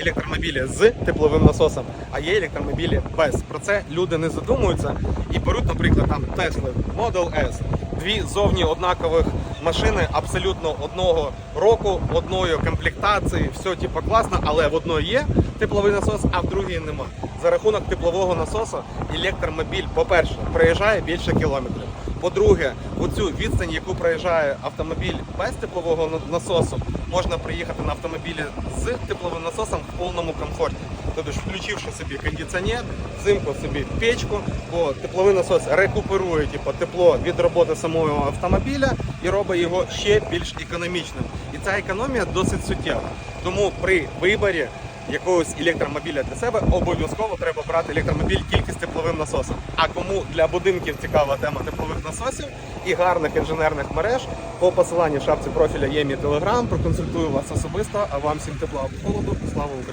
електромобілі з тепловим насосом, а є електромобілі без. Про це люди не задумуються і беруть, наприклад, там Tesla Model S. Дві зовні однакових машини абсолютно одного року, одної комплектації, все типу класно, але в одної є тепловий насос, а в другій нема. За рахунок теплового насосу електромобіль, по-перше, проїжджає більше кілометрів. По-друге, оцю відстань, яку проїжджає автомобіль без теплового насосу, можна приїхати на автомобілі з тепловим насосом в повному комфорті. Тобто, включивши собі кондиціонер, взимку собі печку, бо тепловий насос рекуперує типу, тепло від роботи самого автомобіля і робить його ще більш економічним. І ця економія досить суттєва. Тому при виборі якогось електромобіля для себе обов'язково треба брати електромобіль тільки з тепловим насосом. А кому для будинків цікава тема теплових насосів і гарних інженерних мереж, по посиланню шапці профіля є мій телеграм, проконсультую вас особисто, а вам всім тепла або холоду. Слава Україні!